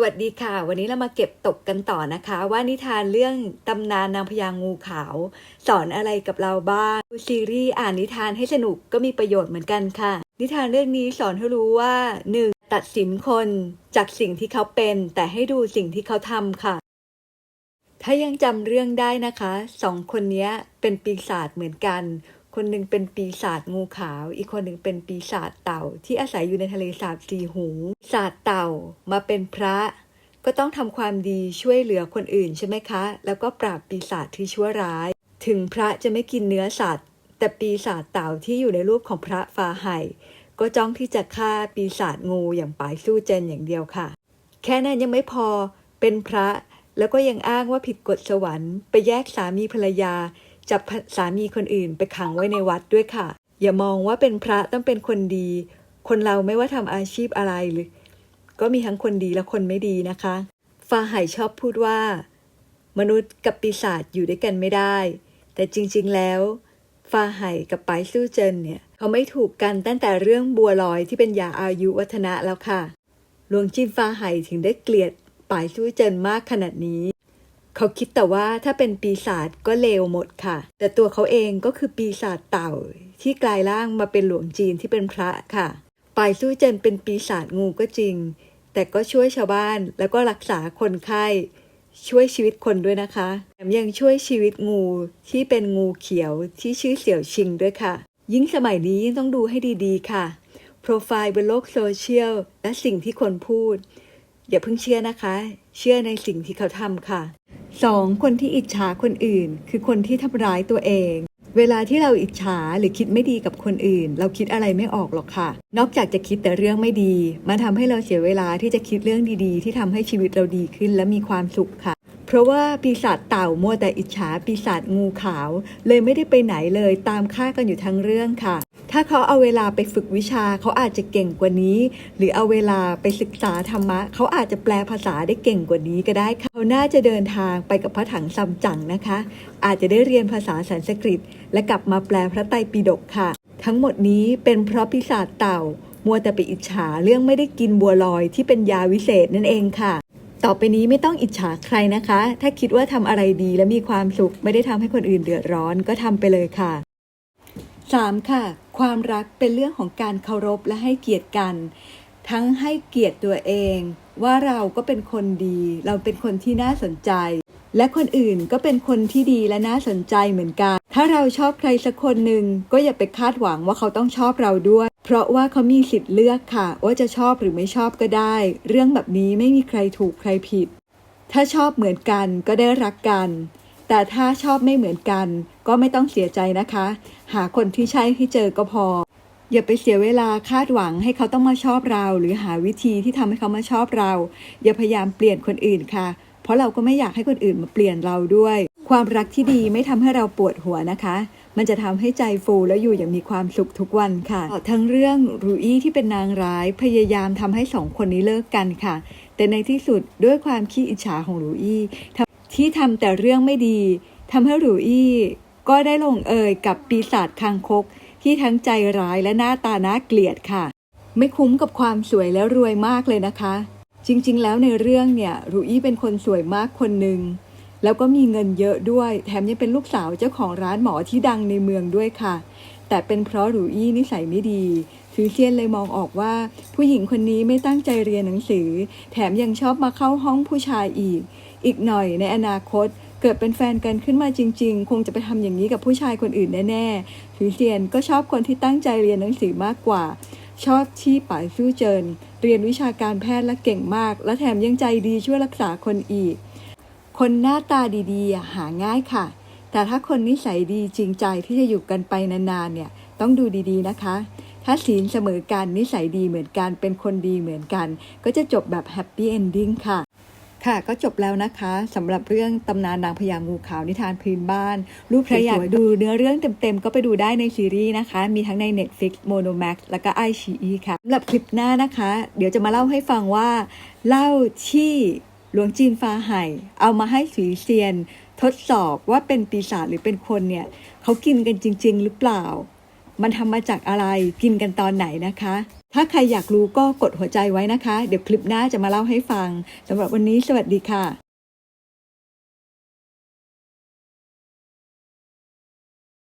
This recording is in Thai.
สวัสดีค่ะ วันนี้เรามาเก็บตกกันต่อนะคะ ว่านิทานเรื่องตำนานนางพญางูขาว สอนอะไรกับเราบ้างดูซีรีส์อ่านนิทานให้สนุกก็มีประโยชน์เหมือนกันค่ะ นิทานเรื่องนี้สอนให้รู้ว่า 1. ตัดสินคนจากสิ่งที่เขาเป็น แต่ให้ดูสิ่งที่เขาทำค่ะ ถ้ายังจำเรื่องได้นะคะสองคนนี้เป็นปีศาจเหมือนกัน คนหนึ่งเป็นปีศาจงูขาว อีกคนหนึ่งเป็นปีศาจเต่า ที่อาศัยอยู่ในทะเลสาบสีหูปีศาจเต่ามาเป็นพระ ก็ต้องทำความดีช่วยเหลือคนอื่นใช่ไหมคะ แล้วก็ปราบปีศาจที่ชั่วร้าย ถึงพระจะไม่กินเนื้อสัตว์ แต่ปีศาจเต่าที่อยู่ในรูปของพระฟาไห่ก็จ้องที่จะฆ่าปีศาจงูอย่างปายสู้เจนอย่างเดียวค่ะ แค่นั้นยังไม่พอเป็นพระแล้วก็ยังอ้างว่าผิดกฎสวรรค์ ไปแยกสามีภรรยา จับสามีคนอื่นไปขังไว้ในวัดด้วยค่ะ อย่ามองว่าเป็นพระต้องเป็นคนดี คนเราไม่ว่าทำอาชีพอะไรหรือ ก็มีทั้งคนดีและคนไม่ดีนะคะฟาไห่ชอบพูดว่า มนุษย์กับปีศาจอยู่ด้วยกันไม่ได้ แต่จริงๆแล้วฟาไห่กับไปายสู้เจินเนี่ยเขาไม่ถูกกันตั้งแต่เรื่องบัวลอยที่เป็นยาอายุวัฒนะแล้วค่ะหลวงจินฟาไห่ถึงได้เกลียดปายสู้เจินมากขนาดนี้ เขาคิดแต่ว่าถ้าเป็นปีศาจก็เลวหมดค่ะ แต่ตัวเขาเองก็คือปีศาจเต่า ที่กลายร่างมาเป็นหลวงจีนที่เป็นพระค่ะปายสู้เจินเป็นปีศาจงูก็จริง แต่ก็ช่วยชาวบ้านแล้วก็รักษาคนไข้ช่วยชีวิตคนด้วยนะคะแถมยังช่วยชีวิตงูที่เป็นงูเขียวที่ชื่อเสี่ยวชิงด้วยค่ะ ยิ่งสมัยนี้ยิ่งต้องดูให้ดีๆ ค่ะ โปรไฟล์บนโลกโซเชียลและสิ่งที่คนพูด อย่าเพิ่งเชื่อนะคะ เชื่อในสิ่งที่เขาทำค่ะ 2. คนที่อิจฉาคนอื่น คือคนที่ทำร้ายตัวเอง เวลาที่เราอิจฉาหรือคิดไม่ดีกับคนอื่น เราคิดอะไรไม่ออกหรอกค่ะ นอกจากจะคิดแต่เรื่องไม่ดีมันทำให้เราเสียเวลาที่จะคิดเรื่องดีๆ ที่ทำให้ชีวิตเราดีขึ้นและมีความสุขค่ะ เพราะว่าปีศาจเต่ามัวแต่อิจฉาปีศาจงูขาว เลยไม่ได้ไปไหนเลยตามฆ่ากันอยู่ทั้งเรื่องค่ะ ถ้าเขาเอาเวลาไปฝึกวิชาเขาอาจจะเก่งกว่านี้ หรือเอาเวลาไปศึกษาธรรมะเขาอาจจะแปลภาษาได้เก่งกว่านี้ก็ได้ค่ะเขาน่าจะเดินทางไปกับพระถังซัมจั๋งนะคะ อาจจะได้เรียนภาษาสันสกฤต และกลับมาแปลพระไตรปิฎกค่ะ ทั้งหมดนี้เป็นเพราะปีศาจเต่า มัวแต่ไปอิจฉาเรื่องไม่ได้กินบัวลอยที่เป็นยาวิเศษนั่นเองค่ะต่อไปนี้ไม่ต้องอิจฉาใครนะคะ ถ้าคิดว่าทำอะไรดีและมีความสุข ไม่ได้ทำให้คนอื่นเดือดร้อนก็ทำไปเลยค่ะ 3. ค่ะ ความรักเป็นเรื่องของการเคารพและให้เกียรติกัน ทั้งให้เกียรติตัวเอง ว่าเราก็เป็นคนดี เราเป็นคนที่น่าสนใจ และคนอื่นก็เป็นคนที่ดีและน่าสนใจเหมือนกัน ถ้าเราชอบใครสักคนหนึ่งก็อย่าไปคาดหวังว่าเขาต้องชอบเราด้วย เพราะว่าเขามีสิทธิ์เลือกค่ะ ว่าจะชอบหรือไม่ชอบก็ได้ เรื่องแบบนี้ไม่มีใครถูกใครผิด ถ้าชอบเหมือนกันก็ได้รักกัน แต่ถ้าชอบไม่เหมือนกัน ก็ไม่ต้องเสียใจนะคะ หาคนที่ใช่ให้เจอก็พอ อย่าไปเสียเวลาคาดหวังให้เขาต้องมาชอบเรา หรือหาวิธีที่ทำให้เขามาชอบเรา อย่าพยายามเปลี่ยนคนอื่นค่ะ เพราะเราก็ไม่อยากให้คนอื่นมาเปลี่ยนเราด้วย ความรักที่ดีไม่ทำให้เราปวดหัวนะคะ มันจะทำให้ใจฟูแล้วอยู่อย่างมีความสุขทุกวันค่ะ ทั้งเรื่องรูอี้ที่เป็นนางร้ายพยายามทำให้สองคนนี้เลิกกันค่ะ แต่ในที่สุดด้วยความขี้อิจฉาของรูอี้ ที่ทำแต่เรื่องไม่ดีทำให้รูอี้ก็ได้ลงเอยกับปีศาจคางคก ที่ทั้งใจร้ายและหน้าตาน่าเกลียดค่ะ ไม่คุ้มกับความสวยและรวยมากเลยนะคะ จริงๆ แล้วในเรื่องเนี่ยรูอี้เป็นคนสวยมากคนหนึ่งแล้วก็มีเงินเยอะด้วย แถมยังเป็นลูกสาวเจ้าของร้านหมอที่ดังในเมืองด้วยค่ะ แต่เป็นเพราะรูอี้นิสัยไม่ดี ฟิวเซียนเลยมองออกว่า ผู้หญิงคนนี้ไม่ตั้งใจเรียนหนังสือ แถมยังชอบมาเข้าห้องผู้ชายอีก อีกหน่อยในอนาคต เกิดเป็นแฟนกันขึ้นมาจริง ๆ คงจะไปทำอย่างนี้กับผู้ชายคนอื่นแน่ๆฟิวเซียนก็ชอบคนที่ตั้งใจเรียนหนังสือมากกว่า ชอบที่ป่ายสู้เจิน เรียนวิชาการแพทย์และเก่งมาก และแถมยังใจดีช่วยรักษาคนอีก คนหน้าตาดีๆ หาง่ายค่ะ แต่ถ้าคนนิสัยดีจริงใจที่จะอยู่กันไปนานๆเนี่ยต้องดูดีๆนะคะ ถ้าศีลเสมอกันนิสัยดีเหมือนกัน เป็นคนดีเหมือนกัน ก็จะจบแบบแฮปปี้เอนดิ้งค่ะค่ะก็จบแล้วนะคะสำหรับเรื่องตำนานนางพญางูขาวนิทานพื้นบ้าน รูปใครอยากดูเนื้อเรื่องเต็มๆ ก็ไปดูได้ในซีรีส์นะคะ มีทั้งใน Netflix Monomax แล้วก็ไอชีอีค่ะสำหรับคลิปหน้านะคะ เดี๋ยวจะมาเล่าให้ฟังว่าเล่าที่หลวงจีนฟ้าไห่เอามาให้สีเซียน ทดสอบว่าเป็นปีศาจหรือเป็นคนเนี่ยเขากินกันจริง ๆ หรือเปล่า มันทำมาจากอะไรกินกันตอนไหนนะคะ ถ้าใครอยากรู้ก็กดหัวใจไว้นะคะ เดี๋ยวคลิปหน้าจะมาเล่าให้ฟังสำหรับวันนี้สวัสดีค่ะ